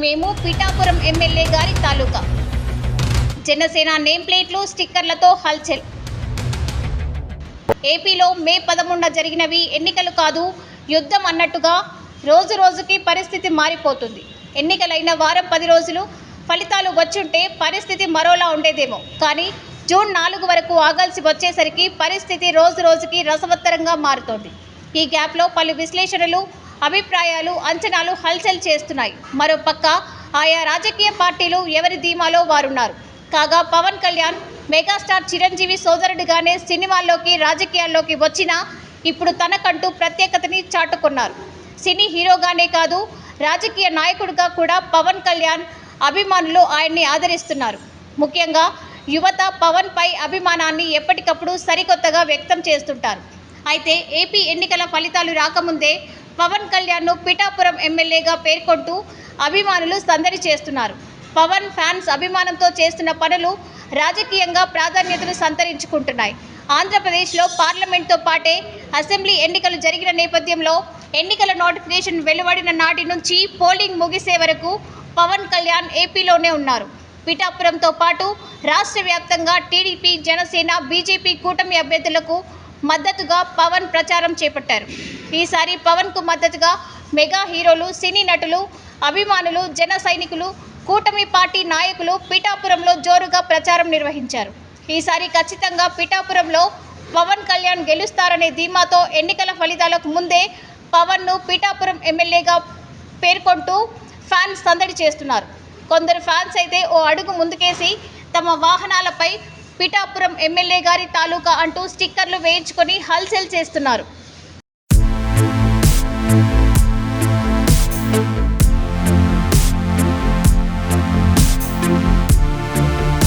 మేము పిఠాపురం ఎమ్మెల్యే గారి తాలూకా. జనసేన నేమ్ ప్లేట్లు స్టిక్కర్లతో హల్చల్. ఏపీలో మే పదమూడున జరిగినవి ఎన్నికలు కాదు యుద్ధం అన్నట్టుగా రోజు రోజుకి పరిస్థితి మారిపోతుంది. ఎన్నికలైన వారం పది రోజులు ఫలితాలు వచ్చుంటే పరిస్థితి మరోలా ఉండేదేమో. కానీ జూన్ నాలుగు వరకు ఆగాల్సి వచ్చేసరికి పరిస్థితి రోజు రోజుకి రసవత్తరంగా మారుతోంది. ఈ గ్యాప్లో పలు విశ్లేషణలు అభిప్రాయాలు అంచనాలు హల్చల్ చేస్తున్నాయి. మరోపక్క ఆయా రాజకీయ పార్టీలు ఎవరి ధీమాలో వారున్నారు? కాగా పవన్ కళ్యాణ్ మెగాస్టార్ చిరంజీవి సోదరుడిగానే సినిమాల్లోకి రాజకీయాల్లోకి వచ్చినా ఇప్పుడు తనకంటూ ప్రత్యేకతని చాటుకున్నారు. సినీ హీరోగానే కాదు రాజకీయ నాయకుడిగా కూడా పవన్ కళ్యాణ్ అభిమానులు ఆయన్ని ఆదరిస్తున్నారు. ముఖ్యంగా యువత పవన్ పై అభిమానాన్ని ఎప్పటికప్పుడు సరికొత్తగా వ్యక్తం చేస్తుంటారు. అయితే ఏపీ ఎన్నికల ఫలితాలు రాకముందే పవన్ కళ్యాణ్ను పిఠాపురం ఎమ్మెల్యేగా పేర్కొంటూ అభిమానులు సందడి చేస్తున్నారు. పవన్ ఫ్యాన్స్ అభిమానంతో చేస్తున్న పనులు రాజకీయంగా ప్రాధాన్యతను సంతరించుకుంటున్నాయి. ఆంధ్రప్రదేశ్లో పార్లమెంట్తో పాటే అసెంబ్లీ ఎన్నికలు జరిగిన నేపథ్యంలో ఎన్నికల నోటిఫికేషన్ వెలువడిన నాటి నుంచి పోలింగ్ ముగిసే వరకు పవన్ కళ్యాణ్ ఏపీలోనే ఉన్నారు. పిఠాపురంతో పాటు రాష్ట్ర వ్యాప్తంగా టీడీపీ జనసేన బీజేపీ కూటమి అభ్యర్థులకు మద్దతుగా పవన్ ప్రచారం చేపట్టారు. ఈసారి పవన్కు మద్దతుగా మెగా హీరోలు సినీ నటులు అభిమానులు జన సైనికులు కూటమి పార్టీ నాయకులు పిఠాపురంలో జోరుగా ప్రచారం నిర్వహించారు. ఈసారి ఖచ్చితంగా పిఠాపురంలో పవన్ కళ్యాణ్ గెలుస్తారనే ధీమాతో ఎన్నికల ఫలితాలకు ముందే పవన్ను పిఠాపురం ఎమ్మెల్యేగా పేర్కొంటూ ఫ్యాన్స్ సందడి చేస్తున్నారు. కొందరు ఫ్యాన్స్ అయితే ఓ అడుగు ముందుకేసి తమ వాహనాలపై పిఠాపురం ఎమ్మెల్యే గారి తాలూకా అంటూ స్టిక్కర్లు వేయించుకొని హల్చల్ చేస్తున్నారు.